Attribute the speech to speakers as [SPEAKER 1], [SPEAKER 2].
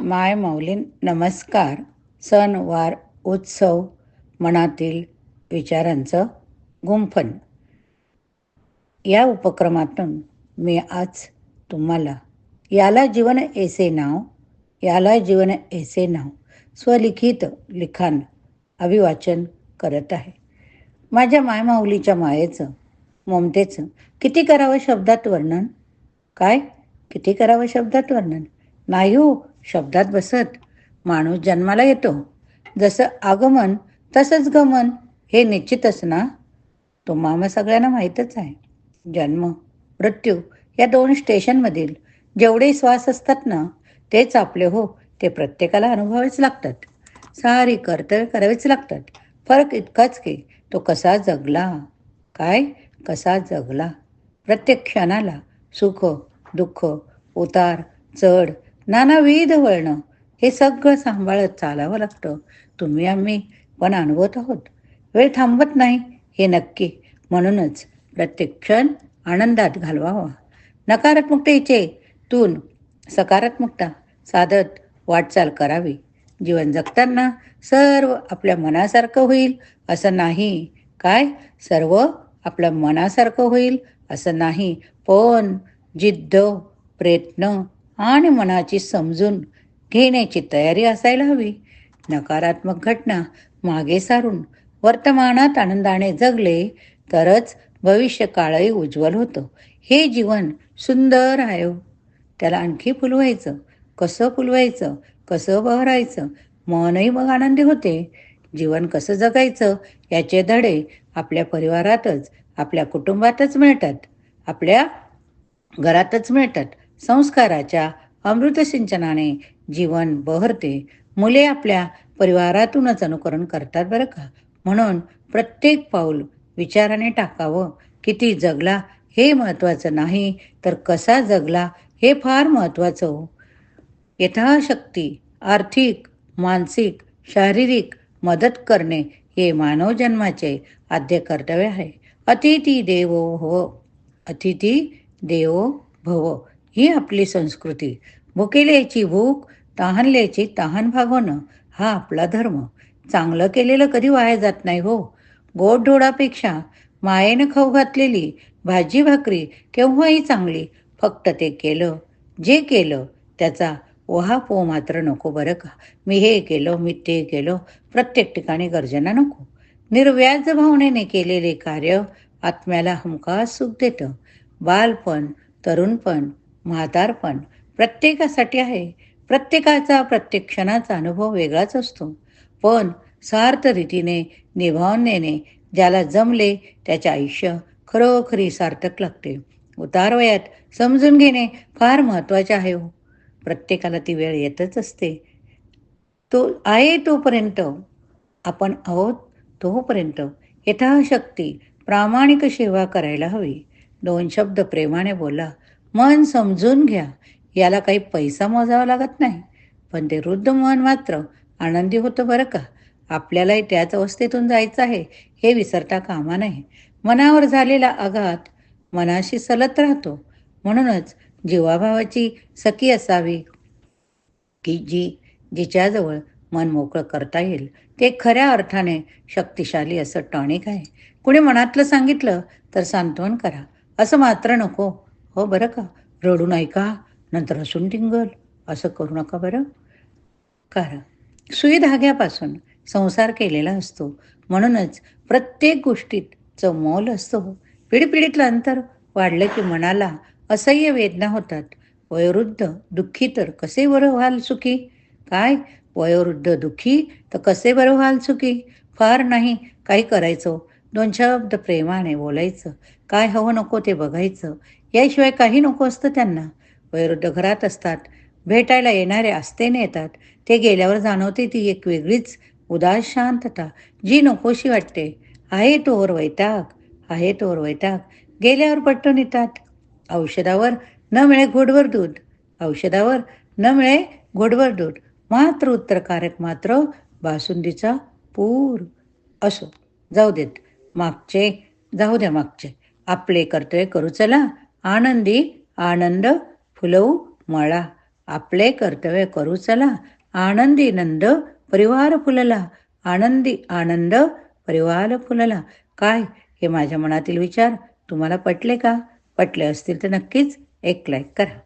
[SPEAKER 1] माय माऊलीन नमस्कार. सण वार उत्सव मनातील विचारांचं गुंफन. या उपक्रमातून मी आज तुम्हाला याला जीवन एसे नाव याला जीवन एसे नाव स्वलिखित लिखाण अभिवाचन करत आहे. माझ्या मायमाऊलीच्या मायेचं ममतेचं किती करावं शब्दात वर्णन? काय? किती करावं शब्दात वर्णन? नाही हो शब्दात बसत. माणूस जन्माला येतो. जसं आगमन तसंच गमन हे निश्चितच ना तो मामा सगळ्यांना माहीतच आहे. जन्म मृत्यू या दोन स्टेशनमधील जेवढे श्वास असतात ना तेच आपले हो ते प्रत्येकाला अनुभवावेच लागतात. सारी कर्तव्य करावेच लागतात. फरक इतकाच की तो कसा जगला काय कसा जगला प्रत्येक क्षणाला सुख दुःख उतार चढ नानाविध वळणं हे सगळं सांभाळत चालावं लागतं. तुम्ही आम्ही पण अनुभवत आहोत. वेळ थांबत नाही हे नक्की. म्हणूनच प्रत्येक क्षण आनंदात घालवावा. नकारात्मकतेचे तून सकारात्मकता साधत वाटचाल करावी. जीवन जगताना सर्व आपल्या मनासारखं होईल असं नाही. काय? सर्व आपल्या मनासारखं होईल असं नाही. पण जिद्द प्रयत्न आणि मनाची समजून घेण्याची तयारी असायला हवी. नकारात्मक घटना मागे सारून वर्तमानात आनंदाने जगले तरच भविष्य काळही उज्ज्वल होतं. हे जीवन सुंदर आहे हो. त्याला आणखी फुलवायचं कसं फुलवायचं कसं बहरायचं मनही मग आनंदी होते. जीवन कसं जगायचं याचे धडे आपल्या परिवारातच आपल्या कुटुंबातच मिळतात. आपल्या घरातच मिळतात. संस्काराच्या अमृत सिंचनाने जीवन बहरते. मुले आपल्या परिवारातूनच अनुकरण करतात बरं का? म्हणून प्रत्येक पाऊल विचाराने टाकावं. किती जगला हे महत्त्वाचं नाही तर कसा जगला हे फार महत्त्वाचं हो. यथाशक्ती आर्थिक मानसिक शारीरिक मदत करणे हे मानव जन्माचे आद्य कर्तव्य आहे. अतिथी देवो हो अतिथी देवो भव. ही आपली संस्कृती. भुकेल्याची भूक तहानल्याची तहान भागवणं हा आपला धर्म. चांगलं केलेलं कधी वाया जात नाही हो. गोड ढोडापेक्षा मायेनं खाऊ घातलेली भाजी भाकरी केव्हाही चांगली फक्त ते केलं. जे केलं त्याचा वहा पो मात्र नको बरं का. मी हे केलं मी ते केलं प्रत्येक ठिकाणी गर्जना नको. निर्व्याज भावनेने केलेले कार्य आत्म्याला हमखास सुख देतं. बालपण तरुणपण म्हातारपण प्रत्येकासाठी आहे. प्रत्येकाचा प्रत्येक क्षणाचा अनुभव वेगळाच असतो. पण सार्थ रीतीने निभावून नेणे ज्याला जमले त्याचे आयुष्य खरोखरी सार्थक लागते. उतारवयात समजून घेणे फार महत्त्वाचे आहे हो. प्रत्येकाला ती वेळ येतच असते. तो आहे तोपर्यंत आपण आहोत तोपर्यंत यथाशक्ती प्रामाणिक सेवा करायला हवी. दोन शब्द प्रेमाने बोला. मन समजून घ्या. याला काही पैसा मोजावा लागत नाही. पण ते वृद्ध मन मात्र आनंदी होतं बरं का? आपल्यालाही त्याच अवस्थेतून जायचं आहे हे विसरता कामा नये. मनावर झालेला आघात मनाशी सलत राहतो. म्हणूनच जीवाभावाची सखी असावी. की जी जिच्याजवळ मन मोकळं करता येईल ते खऱ्या अर्थाने शक्तिशाली असं टॉनिक आहे. कुणी मनातलं सांगितलं तर सांत्वन करा. असं मात्र नको. हो बरं का? रडू नाही का? नंतर हसून टिंगल. असं करू नका बरं. कारण सुई धाग्यापासून संसार केलेला असतो. म्हणूनच प्रत्येक गोष्टीचं मोल असतो. पिढीपिढीतलं अंतर वाढलं की मनाला असह्य वेदना होतात. वयोवृद्ध दुःखी तर कसे बरं व्हाल सुखी? काय? वयोवृद्ध दुःखी तर कसे बरं व्हाल सुखी? फार नाही काही करायचो. दोन शब्द प्रेमाने बोलायचं. काय हवं नको ते बघायचं. याशिवाय काही नको असतं त्यांना. वयोवृद्ध घरात असतात. भेटायला येणारे आस्तेने येतात. ते गेल्यावर जाणवते ती एक वेगळीच उदास शांतता. जी नकोशी वाटते. आहे तोवर वैताग. आहे तोवर वैताग. गेल्यावर पट्टून येतात. औषधावर न मिळे घोडवर दूध. औषधावर न मिळे घोडवर दूध. मात्र उत्तरकारक मात्र बासुंदीचा पूर असो. जाऊ देत. मागचे जाऊ द्या मागचे. आपले कर्तव्य करू. चला आनंदी आनंद फुलवू मळा. आपले कर्तव्य करू. चला आनंदी नंद परिवार फुलला. आनंदी आनंद परिवार फुलला. काय? हे माझ्या मनातील विचार. तुम्हाला पटले का? पटले असतील तर नक्कीच एक लाईक करा.